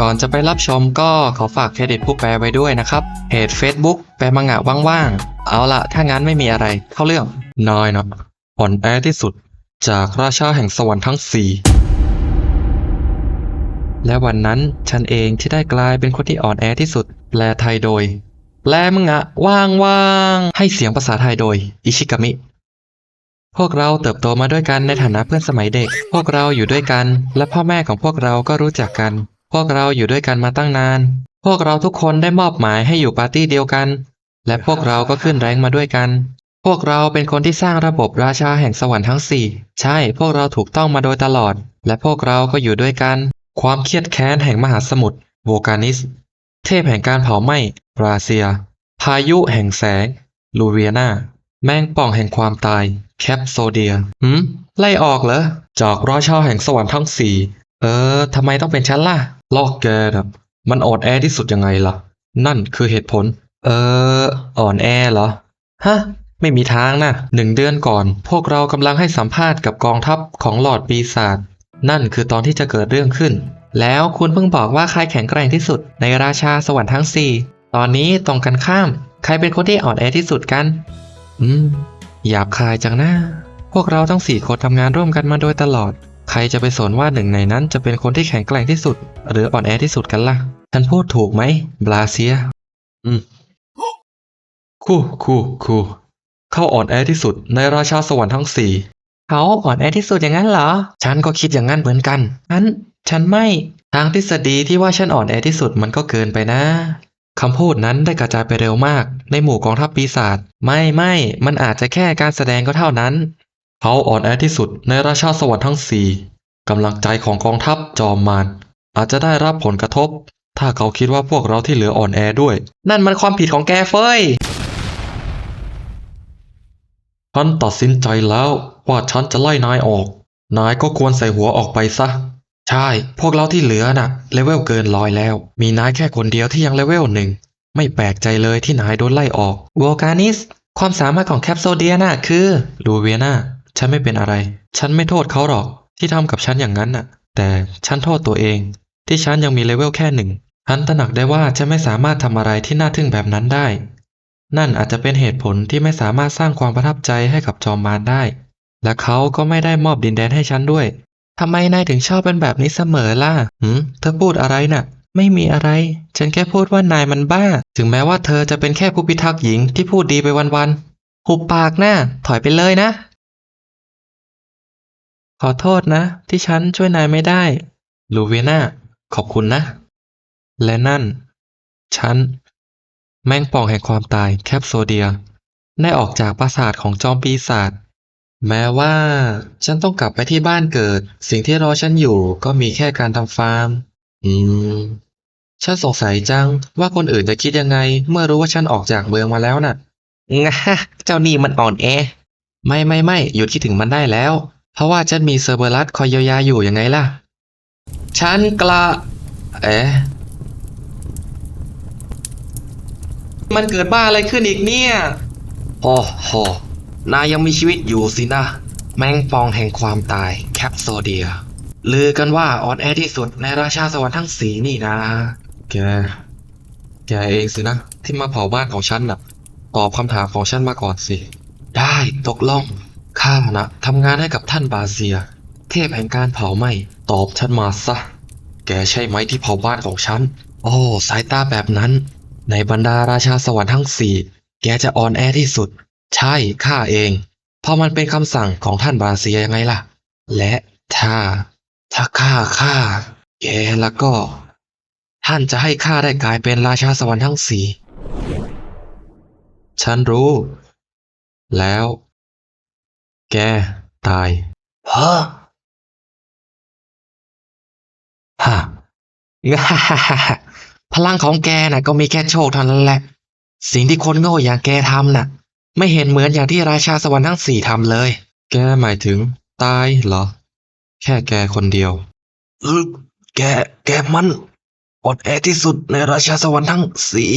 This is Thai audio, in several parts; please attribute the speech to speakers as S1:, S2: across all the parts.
S1: ก่อนจะไปรับชมก็ขอฝากเครดิตผู้แปลไว้ด้วยนะครับเพจ Facebook แปลมังงะว่างๆ เอาละถ้างั้นไม่มีอะไร เข้าเรื่องนายนะอ่อนแอที่สุดจากราชาแห่งสวรรค์ทั้งสี่และวันนั้นฉันเองที่ได้กลายเป็นคนที่อ่อนแอที่สุด แปลไทยโดย แปลมังงะว่างๆให้เสียงภาษาไทยโดย อิชิกามิ พวกเราเติบโตมาด้วยกันในฐานะเพื่อนสมัยเด็ก พวกเราอยู่ด้วยกัน และพ่อแม่ของพวกเราก็รู้จักกัน พวกเราอยู่ด้วยกันมาตั้งนาน พวกเราทุกคนได้มอบหมายให้อยู่ปาร์ตี้เดียวกัน และพวกเราก็ขึ้นแรงมาด้วยกัน พวกเราเป็นคนที่สร้างระบบราชาแห่งสวรรค์ทั้งสี่ใช่พวกเราถูกต้องมาโดยตลอด และพวกเราก็อยู่ด้วยกัน ความเครียดแค้นแห่งมหาสมุทรโวกานิส เทพแห่งการเผาไหม้บราเซีย พายุแห่งแสง ลูเวียนาแมงป่องแห่งความตาย แคปโซเดียหืมไล่ออกเหรอจากราชาแห่งสวรรค์ทั้งสี่เออทำไมต้องเป็นฉันล่ะ ลอกแกนะมันอ่อนแอที่สุดยังไงล่ะ นั่นคือเหตุผล เออ อ่อนแอเหรอ ฮะ ไม่มีทางนะหนึ่งเดือนก่อน พวกเรากำลังให้สัมภาษณ์กับกองทัพของหลอดปีศาจนั่นคือตอนที่จะเกิดเรื่องขึ้น แล้วคุณเพิ่งบอกว่าใครแข็งแกร่งที่สุดในราชาสวรรค์ทั้งสี่ตอนนี้ตรงกันข้าม ใครเป็นคนที่อ่อนแอที่สุดกัน อืมหยาบคายจังนะพวกเราทั้งสี่คนทำงานร่วมกันมาโดยตลอด ใครจะไปสนว่าหนึ่งในนั้นจะเป็นคนที่แข็งแกร่งที่สุด หรืออ่อนแอที่สุดกันล่ะ ฉันพูดถูกไหมบราเซีย อืม คู่คู่คู่เข้าอ่อนแอที่สุดในราชาสวรรค์ทั้งสี่เขาอ่อนแอที่สุดอย่างนั้นเหรอ ฉันก็คิดอย่างนั้นเหมือนกันฉันฉันไม่ ทางทฤษฎีที่ว่าฉันอ่อนแอที่สุดมันก็เกินไปนะคำพูดนั้นได้กระจายไปเร็วมาก ในหมู่กองทัพปีศาจ ไม่ไม่ มันอาจจะแค่การแสดงก็เท่านั้น เขาอ่อนแอที่สุดในราชาสวรรค์ทั้งสี่กำลังใจของกองทัพจอมมารอาจจะได้รับผลกระทบ ถ้าเขาคิดว่าพวกเราที่เหลืออ่อนแอด้วย นั่นมันความผิดของแกเฟยฉันตัดสินใจแล้วว่าฉันจะไล่นายออก นายก็ควรใส่หัวออกไปซะ ใช่ พวกเราที่เหลือน่ะเลเวลเกินร้อยแล้ว มีนายแค่คนเดียวที่ยังเลเวลหนึ่งไม่แปลกใจเลยที่นายโดนไล่ออกวอลกานิส ความสามารถของแคปโซเดียน่ะคือลูเวียนา ฉันไม่เป็นอะไร ฉันไม่โทษเขาหรอกที่ทำกับฉันอย่างนั้นน่ะ แต่ฉันโทษตัวเอง ที่ฉันยังมีเลเวลแค่หนึ่งฉันตระหนักได้ว่าฉันไม่สามารถทำอะไรที่น่าทึ่งแบบนั้นได้ นั่นอาจจะเป็นเหตุผลที่ไม่สามารถสร้างความประทับใจให้กับจอมมารได้ และเขาก็ไม่ได้มอบดินแดนให้ฉันด้วยทำไมนายถึงชอบเป็นแบบนี้เสมอล่ะหืมเธอพูดอะไรน่ะ ไม่มีอะไร ฉันแค่พูดว่านายมันบ้า ถึงแม้ว่าเธอจะเป็นแค่ผู้พิทักษ์หญิงที่พูดดีไปวันๆหุบปากนะถอยไปเลยนะ ขอโทษนะ ที่ฉันช่วยนายไม่ได้ ลูเวียนาขอบคุณนะ และนั่น ฉัน แมงป่องแห่งความตายแคปโซเดีย ได้ออกจากปราสาทของจอมปีศาจ แม้ว่า ฉันต้องกลับไปที่บ้านเกิด สิ่งที่รอฉันอยู่ก็มีแค่การทำฟาร์ม อืม ฉันสงสัยจังว่าคนอื่นจะคิดยังไง เมื่อรู้ว่าฉันออกจากเมืองมาแล้วน่ะงะเจ้านี่มันอ่อนแอ ไม่ไม่ไม่หยุดคิดถึงมันได้แล้ว เพราะว่าฉันมีเซอร์เบอรัสคอยเยียวยาอยู่ยังไงล่ะ ฉันกละเอ๊ะมันเกิดบ้าอะไรขึ้นอีกเนี่ยโอ้โหนายยังมีชีวิตอยู่สินะ แมงปองแห่งความตายแคปโซเดียลือกันว่าอ่อนแอที่สุดในราชาสวรรค์ทั้งสีนี่นะ แก แกเองสินะ ที่มาเผาบ้านของฉันน่ะ ตอบคำถามของฉันมาก่อนสิ ได้ตกลง ข้านะทำงานให้กับท่านบาเซีย เทพแห่งการเผาไหม้ตอบฉันมาซะ แกใช่ไหมที่เผาบ้านของฉัน โอ้ สายตาแบบนั้น ในบรรดาราชาสวรรค์ทั้งสี่ แกจะอ่อนแอที่สุด ใช่ข้าเอง เพราะมันเป็นคำสั่งของท่านบาเซียยังไงล่ะ และถ้า ถ้าข้าฆ่าแกแล้วก็ ท่านจะให้ข้าได้กลายเป็นราชาสวรรค์ทั้งสี่ ฉันรู้ แล้ว แกตายฮะฮะพลังของแกน่ะ ก็มีแค่โชคเท่านั้นแหละ สิ่งที่คนโง่อย่างแกทำน่ะ ไม่เห็นเหมือนอย่างที่ราชาสวรรค์ทั้งสี่ทำเลย แกหมายถึง ตายเหรอ แค่แกคนเดียวเออแก แกมันอดแอที่สุดในราชาสวรรค์ทั้งสี่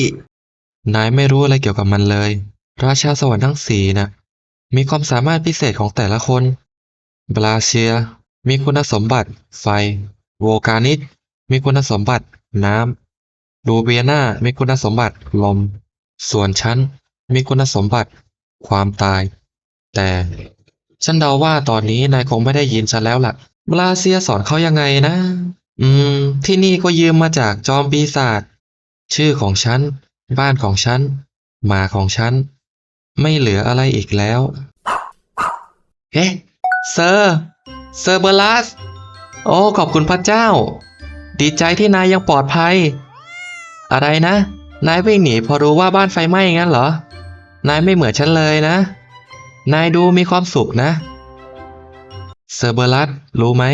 S1: นายไม่รู้อะไรเกี่ยวกับมันเลย ราชาสวรรค์ทั้งสี่น่ะ มีความสามารถพิเศษของแต่ละคน บราเซีย มีคุณสมบัติ ไฟ โวกานิสมีคุณสมบัติ น้ำลูเวียนามีคุณสมบัติ ลม ส่วนฉัน มีคุณสมบัติ ความตาย แต่ ฉันเดาว่าตอนนี้นายคงไม่ได้ยินฉันแล้วล่ะ บราเซียสอนเขายังไงนะ อืม ที่นี่ก็ยืมมาจากจอมปีศาจ ชื่อของฉัน บ้านของฉัน หมาของฉัน ไม่เหลืออะไรอีกแล้ว เฮ้เซอร์ เซอร์เบอร์ลัส โอ้ ขอบคุณพระเจ้า ดีใจที่นายยังปลอดภัย อะไรนะ นายวิ่งหนีพอรู้ว่าบ้านไฟไหม้งั้นเหรอ นายไม่เหมือนฉันเลยนะ นายดูมีความสุขนะ เซอร์เบอร์ลัส รู้ไหม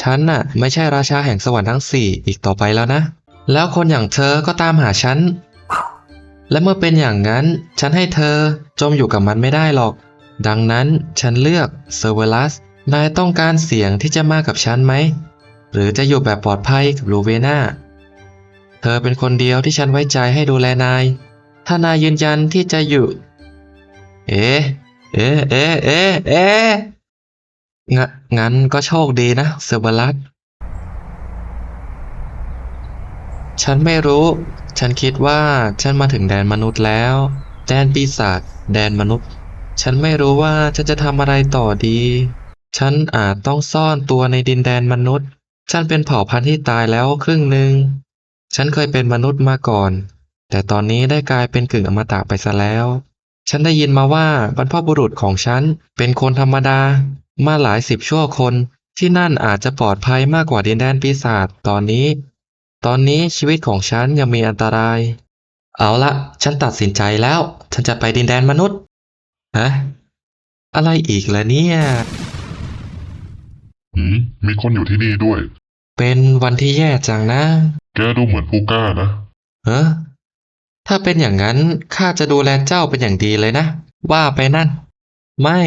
S1: ฉันน่ะ ไม่ใช่ราชาแห่งสวรรค์ทั้งสี่อีกต่อไปแล้วนะ แล้วคนอย่างเธอก็ตามหาฉัน และเมื่อเป็นอย่างนั้น ฉันให้เธอจมอยู่กับมันไม่ได้หรอก ดังนั้นฉันเลือกเซอร์เวลัสนายต้องการเสียงที่จะมากับฉันไหม หรือจะอยู่แบบปลอดภัยกับลูเวนาเธอเป็นคนเดียวที่ฉันไว้ใจให้ดูแลนาย ถ้านายยืนยันที่จะอยู่ เอ๊ะ เอ๊ะ เอ๊ะ เอ๊ะ เอ๊ะ งั้นก็โชคดีนะเซอร์เบลัส ฉันไม่รู้ ฉันคิดว่าฉันมาถึงแดนมนุษย์แล้ว แดนปีศาจ แดนมนุษย์ ฉันไม่รู้ว่าฉันจะทำอะไรต่อดี ฉันอาจต้องซ่อนตัวในดินแดนมนุษย์ ฉันเป็นเผ่าพันธุ์ที่ตายแล้วครึ่งหนึ่ง ฉันเคยเป็นมนุษย์มาก่อน แต่ตอนนี้ได้กลายเป็นกึ่งอมตะไปซะแล้ว ฉันได้ยินมาว่าบรรพบุรุษของฉันเป็นคนธรรมดา มาหลายสิบชั่วคน ที่นั่นอาจจะปลอดภัยมากกว่าดินแดนปีศาจตอนนี้ ตอนนี้ชีวิตของฉันยังมีอันตราย เอาละ ฉันตัดสินใจแล้ว ฉันจะไปดินแดนมนุษย์ ฮะ อะไรอีกล่ะเนี่ย
S2: หืมมีคนอยู่ที่นี่ด้วย
S1: เป็นวันที่แย่จังนะ
S2: แกดูเหมือนผู้กล้านะ
S1: เฮ้อถ้าเป็นอย่างนั้นข้าจะดูแลเจ้าเป็นอย่างดีเลยนะ ว่าไปนั่น ไม่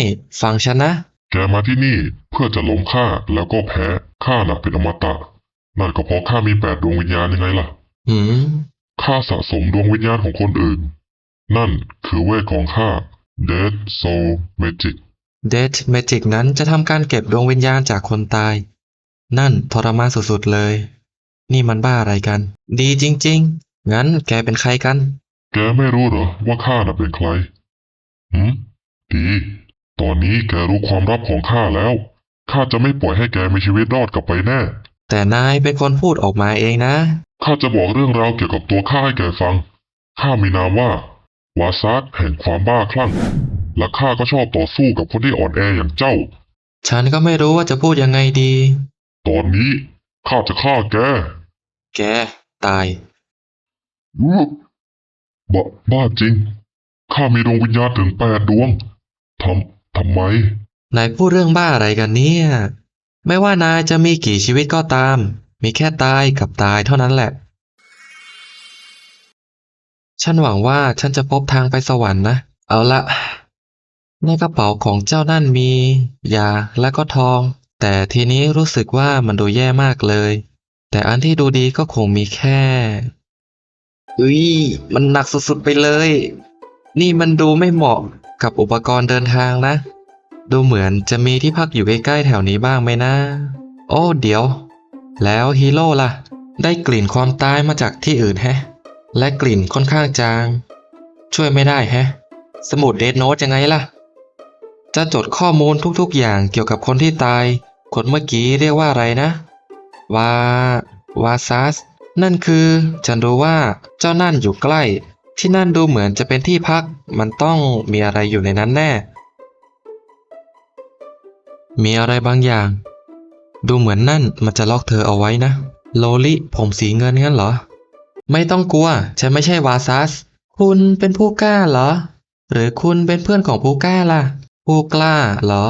S1: ฟังฉันนะ
S2: แกมาที่นี่เพื่อจะล้มข้าแล้วก็แพ้ข้าน่ะเป็นอมตะ นั่นก็เพราะข้ามีแปดดวงวิญญาณยังไงล่ะ
S1: หืม
S2: ข้าสะสมดวงวิญญาณของคนอื่น นั่นคือเวทของข้า Dead Soul Magic
S1: เดทเมจิกนั้นจะทำการเก็บดวงวิญญาณจากคนตาย นั่นทรมานสุดๆเลย นี่มันบ้าอะไรกัน ดีจริงๆ งั้นแกเป็นใครกัน
S2: แกไม่รู้เหรอว่าข้าน่ะเป็นใครหืมดี ตอนนี้แกรู้ความลับของข้าแล้ว ข้าจะไม่ปล่อยให้แกมีชีวิตรอดกลับไปแน่
S1: แต่นายเป็นคนพูดออกมาเองนะ
S2: ข้าจะบอกเรื่องราวเกี่ยวกับตัวข้าให้แกฟัง ข้ามีนามว่า วาซาดแห่งความบ้าคลั่ง และข้าก็ชอบต่อสู้กับคนที่อ่อนแออย่างเจ้า
S1: ฉันก็ไม่รู้ว่าจะพูดยังไงดี
S2: ตอนนี้ข้าจะฆ่าแก
S1: แก ตาย
S2: อื้อบ้าบ้าจริง ข้ามีดวงวิญญาณถึงแปดดวง ทำ ทำไม
S1: นายพูดเรื่องบ้าอะไรกันเนี่ย ไม่ว่านายจะมีกี่ชีวิตก็ตาม มีแค่ตายกับตายเท่านั้นแหละ ฉันหวังว่าฉันจะพบทางไปสวรรค์นะ เอาละ ในกระเป๋าของเจ้านั่นมียาและก็ทอง แต่ทีนี้รู้สึกว่ามันดูแย่มากเลย แต่อันที่ดูดีก็คงมีแค่อุ้ยมันหนักสุดๆไปเลย นี่มันดูไม่เหมาะกับอุปกรณ์เดินทางนะ ดูเหมือนจะมีที่พักอยู่ใกล้ๆแถวนี้บ้างไหมนะ โอ้ เดี๋ยว แล้วฮีโร่ล่ะ ได้กลิ่นความตายมาจากที่อื่นแฮะ และกลิ่นค่อนข้างจาง ช่วยไม่ได้แฮะ สมุดเดทโนตยังไงล่ะ จะจดข้อมูลทุกๆอย่างเกี่ยวกับคนที่ตาย คนเมื่อกี้เรียกว่าอะไรนะ วาวาซัส นั่นคือ ฉันรู้ว่าเจ้านั่นอยู่ใกล้ ที่นั่นดูเหมือนจะเป็นที่พัก มันต้องมีอะไรอยู่ในนั้นแน่ มีอะไรบางอย่าง ดูเหมือนนั่นมันจะล็อกเธอเอาไว้นะ โลลิ ผมสีเงินงั้นเหรอ ไม่ต้องกลัว ฉันไม่ใช่วาซัส คุณเป็นผู้กล้าเหรอ หรือคุณเป็นเพื่อนของผู้กล้าล่ะ ผู้กล้าเหรอ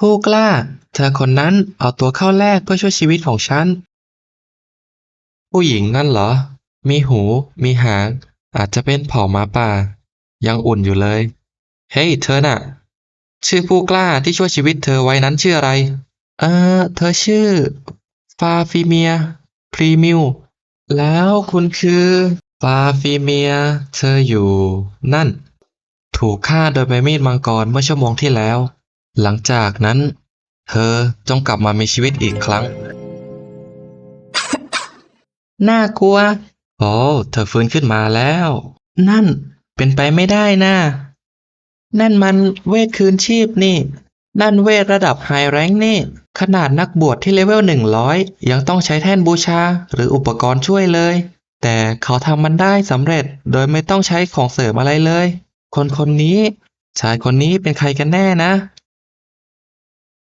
S1: ผู้กล้า เธอคนนั้นเอาตัวเข้าแลกเพื่อช่วยชีวิตของฉัน ผู้หญิงนั่นเหรอ มีหู มีหาง อาจจะเป็นเผ่าหมาป่า ยังอุ่นอยู่เลย เฮ้ย เธอน่ะ ชื่อผู้กล้าที่ช่วยชีวิตเธอไว้นั้นชื่ออะไร เออ เธอชื่อ ฟาฟิเมีย พรีมิว แล้วคุณคือ ฟาฟิเมีย เธออยู่ นั่น ถูกฆ่าโดยใบมีดมังกรเมื่อชั่วโมงที่แล้ว หลังจากนั้น เธอจงกลับมามีชีวิตอีกครั้ง น่ากลัว โอ้ เธอฟื้นขึ้นมาแล้ว นั่น เป็นไปไม่ได้นะ นั่นมันเวทคืนชีพนี่ นั่นเวทระดับไฮแรงค์นี่ ขนาดนักบวชที่เลเวล 100 ยังต้องใช้แท่นบูชาหรืออุปกรณ์ช่วยเลย แต่เขาทำมันได้สำเร็จโดยไม่ต้องใช้ของเสริมอะไรเลย คนคนนี้ ชายคนนี้เป็นใครกันแน่นะ